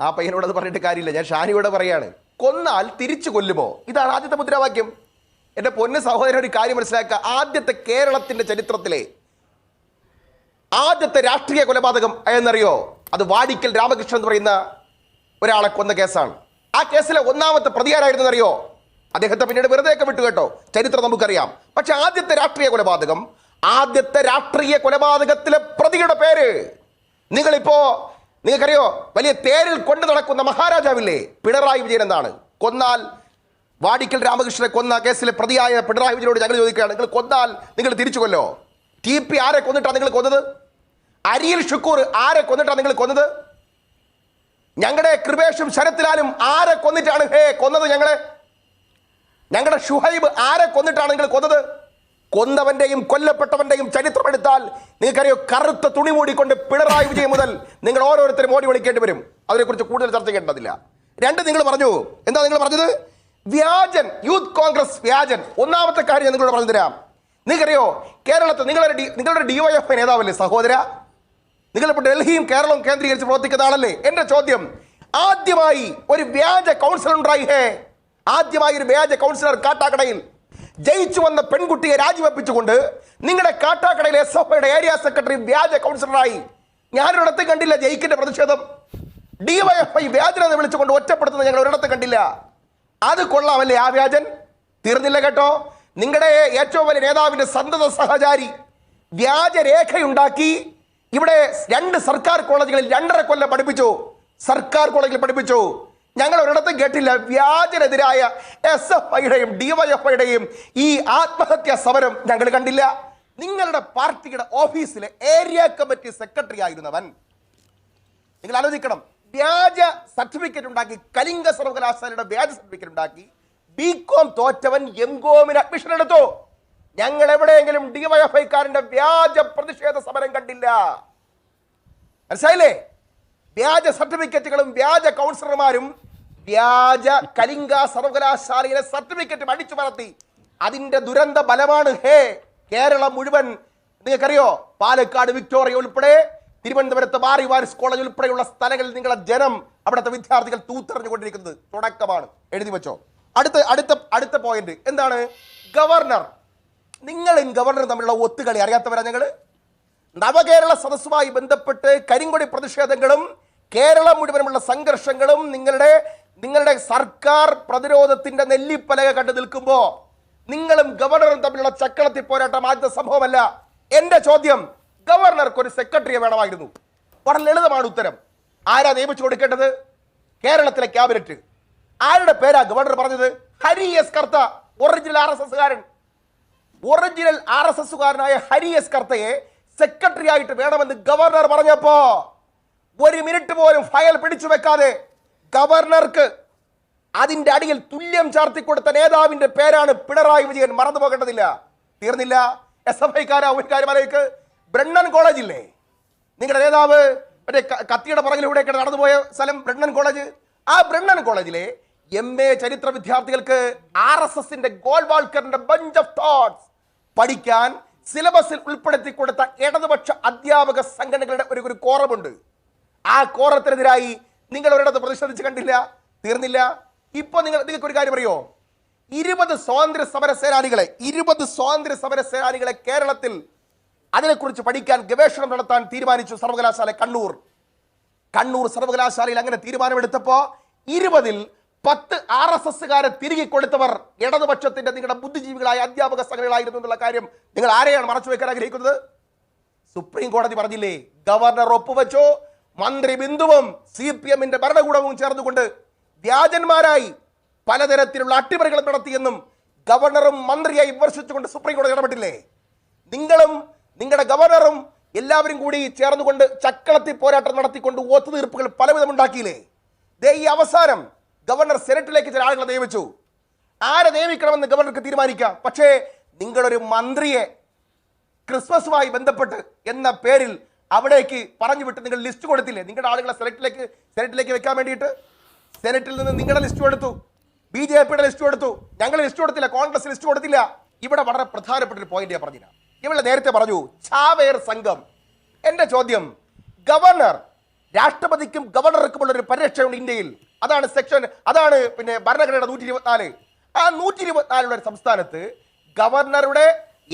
ആ പയ്യനോട് അത് പറഞ്ഞിട്ട് കാര്യമില്ല. ഞാൻ ഷാനിയോട് പറയാണ് കൊന്നാൽ തിരിച്ചു കൊല്ലുമോ? ഇതാണ് ആദ്യത്തെ മുദ്രാവാക്യം. എന്റെ പൊന്ന സഹോദരൻ ഒരു കാര്യം മനസ്സിലാക്കുക ആദ്യത്തെ കേരളത്തിന്റെ ചരിത്രത്തിലെ ആദ്യത്തെ രാഷ്ട്രീയ കൊലപാതകം എന്നറിയോ അത് വാടിക്കൽ രാമകൃഷ്ണൻ എന്ന് പറയുന്ന ഒരാളെ കൊന്ന കേസാണ്. ആ കേസിലെ ഒന്നാമത്തെ പ്രതിയാരായിരുന്നറിയോ അദ്ദേഹത്തെ പിന്നീട് വെറുതെ ഒക്കെ വിട്ടു കേട്ടോ. ചരിത്രം നമുക്കറിയാം. പക്ഷെ ആദ്യത്തെ രാഷ്ട്രീയ കൊലപാതകം ആദ്യത്തെ രാഷ്ട്രീയ കൊലപാതകത്തിലെ പ്രതിയുടെ പേര്. നിങ്ങളിപ്പോ നിങ്ങൾക്കറിയോ വലിയ തേരിൽ കൊണ്ടു നടക്കുന്ന മഹാരാജാവില്ലേ? പിണറായി വിജയൻ എന്നാണ് കൊന്നാൽ വാടിക്കൽ രാമകൃഷ്ണനെ കൊന്ന കേസിലെ പ്രതിയായ പിണറായി വിജയനോട് ഞങ്ങൾ ചോദിക്കുകയാണ് നിങ്ങൾ കൊന്നാൽ നിങ്ങൾ തിരിച്ചു കൊല്ലോ? ടി പി ആരെ കൊന്നിട്ടാണ് നിങ്ങൾ കൊന്നത്? അരിയിൽ ഷുക്കൂർ ആരെ കൊന്നിട്ടാണ് നിങ്ങൾ കൊന്നത്? ഞങ്ങളുടെ കൃപേഷും ശരത്തിലാലും ആരെ കൊന്നിട്ടാണ്? ഹേ കൊന്നത് ഞങ്ങളെ? ഞങ്ങളുടെ ഷുഹൈബ് ആരെ കൊന്നിട്ടാണ് നിങ്ങൾ കൊന്നത്? കൊന്നവന്റെയും കൊല്ലപ്പെട്ടവന്റെയും ചരിത്രം എടുത്താൽ നിങ്ങൾക്കറിയോ കറുത്ത തുണി മൂടിക്കൊണ്ട് പിണറായി വിജയൻ മുതൽ നിങ്ങൾ ഓരോരുത്തരും ഓടി വിളിക്കേണ്ടി വരും. അതിനെക്കുറിച്ച് കൂടുതൽ ചർച്ച ചെയ്യേണ്ടതില്ല. രണ്ട് നിങ്ങൾ പറഞ്ഞു. എന്താ നിങ്ങൾ പറഞ്ഞത്? വ്യാജൻ യൂത്ത് കോൺഗ്രസ് വ്യാജൻ. ഒന്നാമത്തെ കാര്യം ഞാൻ നിങ്ങളോട് പറഞ്ഞു തരാം. നിങ്ങൾക്കറിയോ കേരളത്തിൽ നിങ്ങളുടെ ഡി- നിങ്ങളുടെ എഫ് നേതാവല്ലേ സഹോദര? നിങ്ങളിപ്പോൾ ഡൽഹിയും കേരളവും കേന്ദ്രീകരിച്ച് പ്രവർത്തിക്കുന്ന ആളല്ലേ? എന്റെ ചോദ്യം ആദ്യമായി ഒരു വ്യാജ കൗൺസിലർ ഉണ്ടായി ഹേ. ആദ്യമായി ഒരു വ്യാജ കൗൺസിലർ കാട്ടാക്കടയിൽ. ജയിച്ചു വന്ന പെൺകുട്ടിയെ രാജിവെപ്പിച്ചുകൊണ്ട് നിങ്ങളുടെ കാട്ടാക്കടയിലെ എസ് എഫ് ഐയുടെ ഏരിയ സെക്രട്ടറി വ്യാജ കൗൺസിലറായി ഞാനൊരിടത്ത് കണ്ടില്ല ജയിക്കിന്റെ പ്രതിഷേധം. ഡിവൈഎഫ്ഐ വ്യാജനെ വിളിച്ചുകൊണ്ട് ഒറ്റപ്പെടുത്തുന്നത് ഞങ്ങൾ ഒരിടത്ത് കണ്ടില്ല. അത് കൊള്ളാമല്ലേ ആ വ്യാജൻ? തീർന്നില്ല കേട്ടോ. നിങ്ങളുടെ ഏറ്റവും വലിയ നേതാവിന്റെ സന്തത സഹചാരി വ്യാജരേഖയുണ്ടാക്കി ഇവിടെ രണ്ട് സർക്കാർ കോളേജുകളിൽ രണ്ടര കൊല്ലം പഠിപ്പിച്ചു. സർക്കാർ കോളേജിൽ പഠിപ്പിച്ചു. ഞങ്ങൾ ഒരിടത്തും കേട്ടില്ല. വ്യാജനെതിരായ എസ് എഫ് ഐയുടെയും ഡിവൈഎഫ്ഐയുടെയും ഈ ആത്മഹത്യാ സമരം ഞങ്ങൾ കണ്ടില്ല. നിങ്ങളുടെ പാർട്ടിയുടെ ഓഫീസിലെ ഏരിയ കമ്മിറ്റി സെക്രട്ടറി ആയിരുന്നവൻ. നിങ്ങൾ ആലോചിക്കണം. വ്യാജ സർട്ടിഫിക്കറ്റ് ഉണ്ടാക്കി കലിംഗ സർവകലാശാലയുടെ വ്യാജ സർട്ടിഫിക്കറ്റ് ഉണ്ടാക്കി ബി കോം തോറ്റവൻ എം കോമിന് അഡ്മിഷൻ എടുത്തു. ഞങ്ങൾ എവിടെയെങ്കിലും ഡിവൈഎഫ്ഐക്കാരന്റെ വ്യാജ പ്രതിഷേധ സമരം കണ്ടില്ല. മനസ്സിലായില്ലേ? വ്യാജ സർട്ടിഫിക്കറ്റുകളും വ്യാജ കൗൺസിലർമാരും വ്യാജ കലിംഗ സർവകലാശാലയിലെ സർട്ടിഫിക്കറ്റ് അടിച്ചു പറത്തി. അതിന്റെ ദുരന്ത ബലമാണ് ഹേ കേരളം മുഴുവൻ. നിങ്ങൾക്കറിയോ? പാലക്കാട് വിക്ടോറിയ ഉൾപ്പെടെ തിരുവനന്തപുരത്ത് മാറി വാരിസ് കോളേജ് ഉൾപ്പെടെയുള്ള സ്ഥലങ്ങളിൽ നിങ്ങളുടെ ജനം അവിടുത്തെ വിദ്യാർത്ഥികൾ തൂത്തെറിഞ്ഞുകൊണ്ടിരിക്കുന്നത്. തുടക്കമാണ്. എഴുതി വെച്ചോ. അടുത്ത അടുത്ത അടുത്ത പോയിന്റ് എന്താണ്? ഗവർണർ. നിങ്ങളും ഗവർണറും തമ്മിലുള്ള ഒത്തുകളി അറിയാത്തവരാ ഞങ്ങൾ? നവകേരള സദസ്സുമായി ബന്ധപ്പെട്ട് കരിങ്കൊടി പ്രതിഷേധങ്ങളും കേരളം മുഴുവനുമുള്ള സംഘർഷങ്ങളും നിങ്ങളുടെ നിങ്ങളുടെ സർക്കാർ പ്രതിരോധത്തിന്റെ നെല്ലിപ്പലക കണ്ടു നിൽക്കുമ്പോ നിങ്ങളും ഗവർണറും തമ്മിലുള്ള ചക്കളത്തി പോരാട്ടം ആദ്യത്തെ സംഭവമല്ല. എന്റെ ചോദ്യം ഗവർണർക്ക് ഒരു സെക്രട്ടറിയെ വേണമായിരുന്നു. വളരെ ലളിതമാണ് ഉത്തരം. ആരാ നിയമിച്ചു കൊടുക്കേണ്ടത്? കേരളത്തിലെ ക്യാബിനറ്റ്. ആരുടെ പേരാ ഗവർണർ പറഞ്ഞത്? Hari S Kartha original R S എസ്കാരൻ original R S എസുകാരനായ ഹരി എസ് കർത്തയെ സെക്രട്ടറി ആയിട്ട് വേണമെന്ന് ഗവർണർ പറഞ്ഞപ്പോ ഒരു മിനിറ്റ് പോലും ഫയൽ പിടിച്ചു വെക്കാതെ ഗവർണർക്ക് അതിന്റെ അടിയിൽ തുല്യം ചാർത്തി കൊടുത്ത നേതാവിന്റെ പേരാണ് പിണറായി വിജയൻ. മറന്നു പോകേണ്ടതില്ല. തീർന്നില്ല. എസ് എഫ് ഐക്കാരാ ഒരു കാര്യമാലേക്ക് ബ്രണ്ണൻ കോളേജില്ലേ നിങ്ങളുടെ നേതാവ് മറ്റേ കത്തിയുടെ പുറകിലൂടെ നടന്നുപോയ സ്ഥലം ബ്രണ്ണൻ കോളേജ്. ആ ബ്രണ്ണൻ കോളേജിലെ എം എ ചരിത്ര വിദ്യാർത്ഥികൾക്ക് ആർ എസ് എസിന്റെ ഗോൾവാൾക്കറിന്റെ ബഞ്ച് ഓഫ് തോട്ട്സ് പഠിക്കാൻ സിലബസിൽ ഉൾപ്പെടുത്തി കൊടുത്ത ഇടതുപക്ഷ അധ്യാപക സംഘടനകളുടെ ഒരു ഒരു കോറമുണ്ട്. ആ കോറത്തിനെതിരായി നിങ്ങൾ ഒരിടത്ത് പ്രതിഷേധിച്ച് കണ്ടില്ല തീർന്നില്ല. ഇപ്പൊ നിങ്ങൾ നിങ്ങൾക്ക് ഒരു കാര്യം അറിയോ? ഇരുപത് സ്വാതന്ത്ര്യ സമര സേനാനികളെ ഇരുപത് സ്വാതന്ത്ര്യ സമര സേനാനികളെ കേരളത്തിൽ അതിനെക്കുറിച്ച് പഠിക്കാൻ ഗവേഷണം നടത്താൻ തീരുമാനിച്ചു സർവകലാശാല കണ്ണൂർ. കണ്ണൂർ സർവകലാശാലയിൽ അങ്ങനെ തീരുമാനമെടുത്തപ്പോ ഇരുപതിൽ പത്ത് ആർ എസ് എസ്സുകാരെ തിരികെ കൊടുത്തവർ ഇടതുപക്ഷത്തിന്റെ നിങ്ങളുടെ ബുദ്ധിജീവികളായ അധ്യാപക സംഘടനകളായിരുന്നു എന്നുള്ള കാര്യം നിങ്ങൾ ആരെയാണ് മറച്ചു വെക്കാൻ ആഗ്രഹിക്കുന്നത്? സുപ്രീം കോടതി പറഞ്ഞില്ലേ ഗവർണർ ഒപ്പുവെച്ചോ മന്ത്രി ബിന്ദുവും സി പി എമ്മിന്റെ ഭരണകൂടവും ചേർന്നുകൊണ്ട് വ്യാജന്മാരായി പലതരത്തിലുള്ള അട്ടിമറികൾ നടത്തിയെന്നും ഗവർണറും മന്ത്രിയായി വിമർശിച്ചുകൊണ്ട് സുപ്രീം കോടതി ഇടപെട്ടില്ലേ? നിങ്ങളും നിങ്ങളുടെ ഗവർണറും എല്ലാവരും കൂടി ചേർന്നുകൊണ്ട് ചക്കളത്തി പോരാട്ടം നടത്തിക്കൊണ്ട് ഒത്തുതീർപ്പുകൾ പലവിധം ഉണ്ടാക്കിയില്ലേ? ദേ ഈ അവസാനം ഗവർണർ സെനറ്റിലേക്ക് ചില ആളുകളെ നിയമിച്ചു. ആരെ നിയമിക്കണമെന്ന് ഗവർണർക്ക് തീരുമാനിക്കാം. പക്ഷേ നിങ്ങളൊരു മന്ത്രിയെ ക്രിസ്മസുമായി ബന്ധപ്പെട്ട് എന്ന പേരിൽ അവിടേക്ക് പറഞ്ഞു വിട്ട് നിങ്ങൾ ലിസ്റ്റ് കൊടുത്തില്ലേ? നിങ്ങളുടെ ആളുകളെ സെലക്ടിലേക്ക് സെനറ്റിലേക്ക് വെക്കാൻ വേണ്ടിയിട്ട്? സെനറ്റിൽ നിന്ന് നിങ്ങളുടെ ലിസ്റ്റ് കൊടുത്തു. ബി ജെ പിയുടെ ലിസ്റ്റ് കൊടുത്തു. ഞങ്ങൾ ലിസ്റ്റ് കൊടുത്തില്ല കോൺഗ്രസ് ലിസ്റ്റ് കൊടുത്തില്ല. ഇവിടെ വളരെ പ്രധാനപ്പെട്ട ഒരു പോയിന്റ് ഞാൻ പറഞ്ഞില്ല ഇവിടെ നേരത്തെ പറഞ്ഞു ചാവേർ സംഘം. എന്റെ ചോദ്യം ഗവർണർ രാഷ്ട്രപതിക്കും ഗവർണർക്കുമുള്ള ഒരു പരിരക്ഷയുണ്ട് ഇന്ത്യയിൽ. അതാണ് സെക്ഷൻ അതാണ് പിന്നെ ഭരണഘടനയുടെ നൂറ്റി ഇരുപത്തിനാല് ആ നൂറ്റി ഇരുപത്തിനാലുള്ള ഒരു സംസ്ഥാനത്ത് ഗവർണറുടെ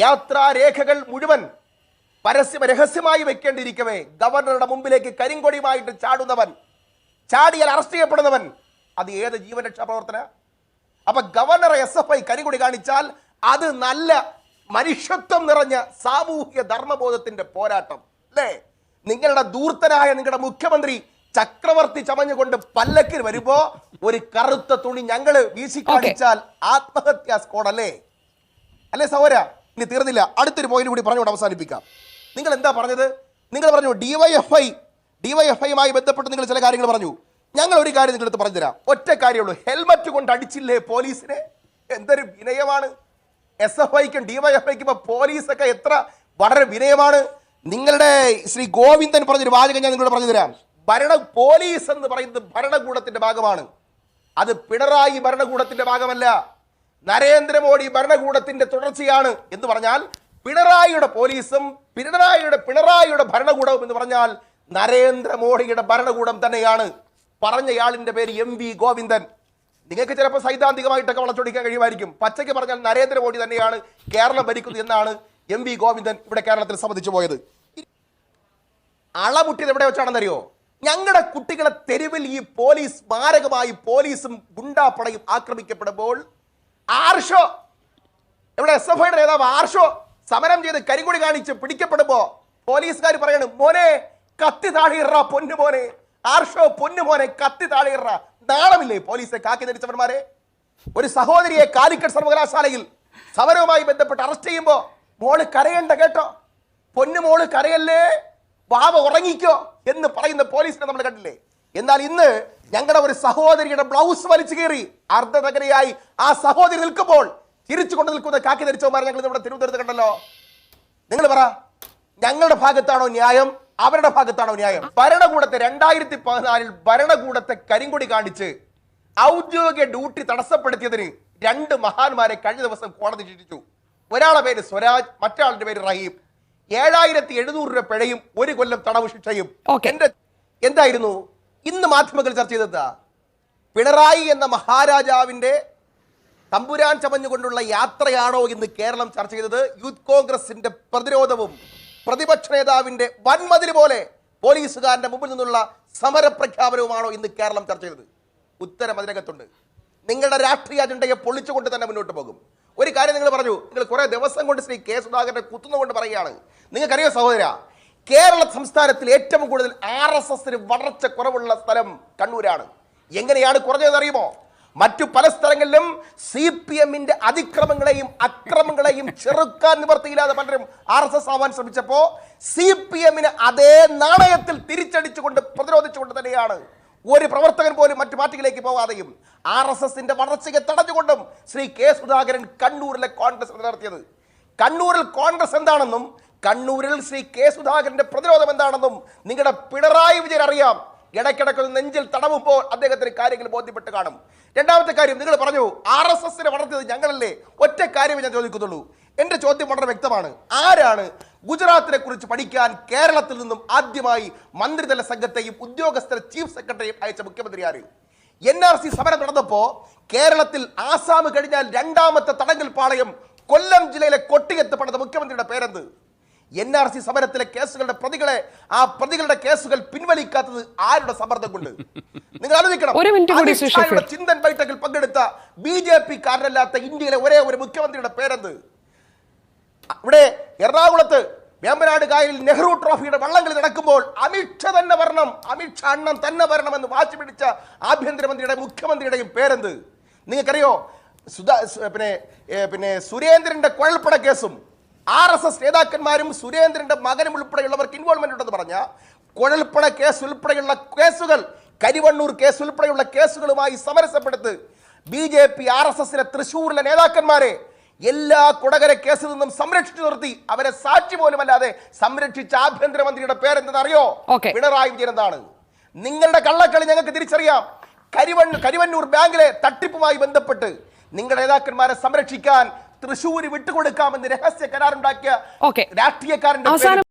യാത്രാരേഖകൾ മുഴുവൻ പരസ്യ രഹസ്യമായി വെക്കേണ്ടിയിരിക്കവേ. ഗവർണറുടെ മുമ്പിലേക്ക് കരിങ്കൊടിയുമായിട്ട് ചാടുന്നവൻ ചാടിയാൽ അറസ്റ്റ് ചെയ്യപ്പെടുന്നവൻ അത് ഏത് ജീവരക്ഷാ പ്രവർത്തന? അപ്പൊ ഗവർണർ എസ് എഫ് ഐ കരിങ്കൊടി കാണിച്ചാൽ അത് നല്ല മനുഷ്യത്വം നിറഞ്ഞ സാമൂഹിക ധർമ്മബോധത്തിന്റെ പോരാട്ടം അല്ലേ? നിങ്ങളുടെ ദൂർത്തനായ നിങ്ങളുടെ മുഖ്യമന്ത്രി ചക്രവർത്തി ചമഞ്ഞുകൊണ്ട് പല്ലക്കിൽ വരുമ്പോ ഒരു കറുത്ത തുണി ഞങ്ങൾ വീശി കാണിച്ചാൽ ആത്മഹത്യാ സ്കോഡല്ലേ അല്ലേ? സഹോര ഇനി തീർന്നില്ല. അടുത്തൊരു പോയിന്റ് കൂടി പറഞ്ഞുകൊണ്ട് അവസാനിപ്പിക്കാം. നിങ്ങൾ എന്താ പറഞ്ഞത്? നിങ്ങൾ പറഞ്ഞു ഡിവൈഎഫ്ഐ ഡിവൈഎഫ്ഐയുമായി ബന്ധപ്പെട്ട് നിങ്ങൾ ചില കാര്യങ്ങൾ പറഞ്ഞു. ഞങ്ങൾ ഒരു കാര്യം നിങ്ങളടുത്ത് പറഞ്ഞു തരാം ഒറ്റ കാര്യമുള്ളൂ. ഹെൽമറ്റ് കൊണ്ട് അടിച്ചില്ലേ പോലീസിനെ? എന്തൊരു വിനയമാണ്. എസ് എഫ് ഐക്കും ഡിവൈഎഫ്ഐക്കും ഇപ്പൊ പോലീസൊക്കെ എത്ര വളരെ വിനയമാണ്. നിങ്ങളുടെ ശ്രീ ഗോവിന്ദൻ പറഞ്ഞൊരു വാചകം ഞാൻ നിങ്ങളോട് പറഞ്ഞു തരാം ഭരണ പോലീസ് എന്ന് പറയുന്നത് ഭരണകൂടത്തിന്റെ ഭാഗമാണ്. അത് പിണറായി ഭരണകൂടത്തിന്റെ ഭാഗമല്ല. നരേന്ദ്രമോദി ഭരണകൂടത്തിന്റെ തുടർച്ചയാണ് എന്ന് പറഞ്ഞാൽ പിണറായിയുടെ പോലീസും പിണറായിയുടെ പിണറായിയുടെ ഭരണകൂടവും എന്ന് പറഞ്ഞാൽ നരേന്ദ്രമോദിയുടെ ഭരണകൂടം തന്നെയാണ്. പറഞ്ഞയാളിന്റെ പേര് എം വി ഗോവിന്ദൻ. നിങ്ങൾക്ക് ചിലപ്പോൾ സൈദ്ധാന്തികമായിട്ടൊക്കെ വളച്ചൊടിക്കാൻ കഴിയുമായിരിക്കും. പച്ചയ്ക്ക് പറഞ്ഞാൽ നരേന്ദ്രമോദി തന്നെയാണ് കേരളം ഭരിക്കുന്നത് എന്നാണ് എം വി ഗോവിന്ദൻ ഇവിടെ കേരളത്തിൽ സംബന്ധിച്ചു പോയത്. അളമുട്ടിയത് എവിടെ വെച്ചാണെന്നറിയോ? ഞങ്ങളുടെ കുട്ടികളെ തെരുവിൽ ഈ പോലീസ് മാരകമായി പോലീസും ഗുണ്ടാപ്പടയും ആക്രമിക്കപ്പെടുമ്പോൾ ആർഷോ ഇവിടെ എസ് എഫ് ഐയുടെ നേതാവ് ആർഷോ സമരം ചെയ്ത് കരിങ്കൊടി കാണിച്ച് പിടിക്കപ്പെടുമ്പോ പോലീസുകാർ പറയണം മോനെ കത്തി താഴെയിറ പൊന്നു മോനെ. ആർഷോ പൊന്നു മോനെ കത്തി താഴെയിറ നാളമില്ലേ പോലീസെ കാക്കി ധരിച്ചവന്മാരെ? ഒരു സഹോദരിയെ കാലിക്കറ്റ് സർവകലാശാലയിൽ സമരവുമായി ബന്ധപ്പെട്ട് അറസ്റ്റ് ചെയ്യുമ്പോ മോൾ കരയണ്ട കേട്ടോ. പൊന്നു മോൾ കരയല്ലേ? ബാബ ഉറങ്ങിക്കോ എന്ന് പറയുന്ന പോലീസിനെ നമ്മൾ കണ്ടില്ലേ? എന്നാൽ ഇന്ന് ഞങ്ങളുടെ ഒരു സഹോദരിയുടെ ബ്ലൗസ് വലിച്ചു കീറി അർദ്ധനഗരയായി ആ സഹോദരി നിൽക്കുമ്പോൾ ചിരിച്ചു കൊണ്ട് നിൽക്കുന്ന കാക്കി ധരിച്ചവന്മാരെ ഞങ്ങൾ ഇവിടെ തിരുവനന്തപുരത്ത് കണ്ടല്ലോ. നിങ്ങൾ പറ ഞങ്ങളുടെ ഭാഗത്താണോ ന്യായം? അവരുടെ ഭാഗത്താണോ ന്യായം? ഭരണകൂടത്തെ രണ്ടായിരത്തി പതിനാലിൽ ഭരണകൂടത്തെ കരിങ്കൊടി കാണിച്ച് ഔദ്യോഗിക ഡ്യൂട്ടി തടസ്സപ്പെടുത്തിയതിന് രണ്ട് മഹാന്മാരെ കഴിഞ്ഞ ദിവസം കോടതി ശിക്ഷിച്ചു. ഒരാളുടെ പേര് സ്വരാജ് മറ്റൊരാളുടെ പേര് റഹീം. ഏഴായിരത്തി എഴുന്നൂറ് രൂപ പിഴയും ഒരു കൊല്ലം തടവ് ശിക്ഷയും. എന്റെ എന്തായിരുന്നു? ഇന്ന് മാധ്യമങ്ങൾ ചർച്ച ചെയ്തതാ പിണറായി എന്ന മഹാരാജാവിന്റെ തമ്പുരാൻ ചമഞ്ഞുകൊണ്ടുള്ള യാത്രയാണോ എന്ന് കേരളം ചർച്ച ചെയ്തത്? യൂത്ത് കോൺഗ്രസിന്റെ പ്രതിരോധവും പ്രതിപക്ഷ നേതാവിന്റെ വൻമതിൽ പോലെ പോലീസുകാരന്റെ മുമ്പിൽ നിന്നുള്ള സമരപ്രഖ്യാപനവുമാണോ ഇന്ന് കേരളം ചർച്ച ചെയ്തത്? ഉത്തരം അതിനകത്തുണ്ട്. നിങ്ങളുടെ രാഷ്ട്രീയ അജണ്ടയെ പൊളിച്ചുകൊണ്ട് തന്നെ മുന്നോട്ട് പോകും. ഒരു കാര്യം നിങ്ങൾ പറഞ്ഞു നിങ്ങൾ കുറെ ദിവസം കൊണ്ട് ശ്രീ കെ സുധാകരനെ കുത്തുന്നുകൊണ്ട് പറയുകയാണ്. നിങ്ങൾക്കറിയോ സഹോദര കേരള സംസ്ഥാനത്തിൽ ഏറ്റവും കൂടുതൽ ആർ എസ് എസിന് വളർച്ച കുറവുള്ള സ്ഥലം കണ്ണൂരാണ്. എങ്ങനെയാണ് കുറഞ്ഞതെന്ന് അറിയുമോ? മറ്റു പല സ്ഥലങ്ങളിലും സി പി എമ്മിന്റെ അതിക്രമങ്ങളെയും അക്രമങ്ങളെയും ചെറുക്കാൻ നിവർത്തിയില്ലാതെ പലരും ആർ എസ് എസ് ആവാൻ ശ്രമിച്ചപ്പോ സി പി എമ്മിന് അതേ നാണയത്തിൽ തിരിച്ചടിച്ചുകൊണ്ട് പ്രതിരോധിച്ചുകൊണ്ട് തന്നെയാണ് ഒരു പ്രവർത്തകൻ പോലും മറ്റു പാർട്ടികളിലേക്ക് പോകാതെയും ആർ എസ് എസിന്റെ വളർച്ചയെ തടഞ്ഞുകൊണ്ടും ശ്രീ കെ സുധാകരൻ കണ്ണൂരിലെ കോൺഗ്രസ് നടത്തിയത്. കണ്ണൂരിൽ കോൺഗ്രസ് എന്താണെന്നും കണ്ണൂരിൽ ശ്രീ കെ സുധാകരന്റെ പ്രതിരോധം എന്താണെന്നും നിങ്ങളുടെ പിണറായി വിജയൻ അറിയാം. ഇടയ്ക്കിടയ്ക്ക് നെഞ്ചിൽ തടവുമ്പോൾ അദ്ദേഹത്തിന് കാര്യങ്ങൾ ബോധ്യപ്പെട്ട് കാണും. രണ്ടാമത്തെ കാര്യം നിങ്ങൾ പറഞ്ഞു ആർ എസ് എസിനെ വളർത്തിയത് ഞങ്ങളല്ലേ? ഒറ്റ കാര്യമേ ഞാൻ ചോദിക്കുന്നുള്ളൂ എന്റെ ചോദ്യം വളരെ വ്യക്തമാണ്. ആരാണ് ഗുജറാത്തിനെ കുറിച്ച് പഠിക്കാൻ കേരളത്തിൽ നിന്നും ആദ്യമായി മന്ത്രിതല സംഘത്തെയും ഉദ്യോഗസ്ഥരെ ചീഫ് സെക്രട്ടറിയും അയച്ച മുഖ്യമന്ത്രി ആര്? എൻ ആർ സി സമരം നടന്നപ്പോൾ കേരളത്തിൽ ആസാം കഴിഞ്ഞാൽ രണ്ടാമത്തെ തടങ്കൽ പാളയം കൊല്ലം ജില്ലയിലെ കൊട്ടിയത്ത് പണിത മുഖ്യമന്ത്രിയുടെ പേരെന്ത്? എൻ ആർ സി സമരത്തിലെ കേസുകളുടെ പ്രതികളെ ആ പ്രതികളുടെ കേസുകൾ പിൻവലിക്കാത്തത് ആരുടെ സമ്മർദ്ദം കൊണ്ട്? നിങ്ങൾ ആലോചിക്കണം. ചിന്തൻ ബൈഠക്കിൽ പങ്കെടുത്ത ബി ജെ പി കാരനല്ലാത്ത ഇന്ത്യയിലെ ഒരേ ഒരു മുഖ്യമന്ത്രിയുടെ പേരെന്ത്? ഇവിടെ എറണാകുളത്ത് വേമ്പനാട് കായലിൽ നെഹ്റു ട്രോഫിയുടെ വള്ളംകളി നടക്കുമ്പോൾ അമിത്ഷാ തന്നെ വരണം അമിത്ഷാ അണ്ണൻ തന്നെ വരണം എന്ന് വാശി പിടിച്ച ആഭ്യന്തരമന്ത്രിയുടെ മുഖ്യമന്ത്രിയുടെയും പേരെന്ത്? നിങ്ങൾക്കറിയോ? സുധാ പിന്നെ പിന്നെ സുരേന്ദ്രന്റെ കുഴൽപ്പട കേസും ആർ എസ് എസ് നേതാക്കന്മാരും സുരേന്ദ്രന്റെ മകനും ഉൾപ്പെടെയുള്ളവർക്ക് ഇൻവോൾവ്മെന്റ് ഉണ്ടെന്ന് പറഞ്ഞ കുഴൽപ്പണ കേസ് ഉൾപ്പെടെയുള്ള കേസുകൾ കരിവണ്ണൂർ കേസ് ഉൾപ്പെടെയുള്ള കേസുകളുമായി സമരസപ്പെടുത്ത് B J P R S എസിലെ തൃശൂരിലെ നേതാക്കന്മാരെ എല്ലാ കുടകര കേസിൽ നിന്നും സംരക്ഷിച്ചു നിർത്തി. അവരെ സാക്ഷി പോലുമല്ലാതെ സംരക്ഷിച്ച ആഭ്യന്തരമന്ത്രിയുടെ പേരെന്തെന്നറിയോ. പിണറായി വിജയൻ എന്താണ്? നിങ്ങളുടെ കള്ളക്കളി ഞങ്ങൾക്ക് തിരിച്ചറിയാം. കരിവണ്ണൂർ ബാങ്കിലെ തട്ടിപ്പുമായി ബന്ധപ്പെട്ട് നിങ്ങളുടെ നേതാക്കന്മാരെ സംരക്ഷിക്കാൻ തൃശ്ശൂര് വിട്ടുകൊടുക്കാമെന്ന് രഹസ്യ കരാറുണ്ടാക്കിയ. രാഷ്ട്രീയക്കാരന്റെ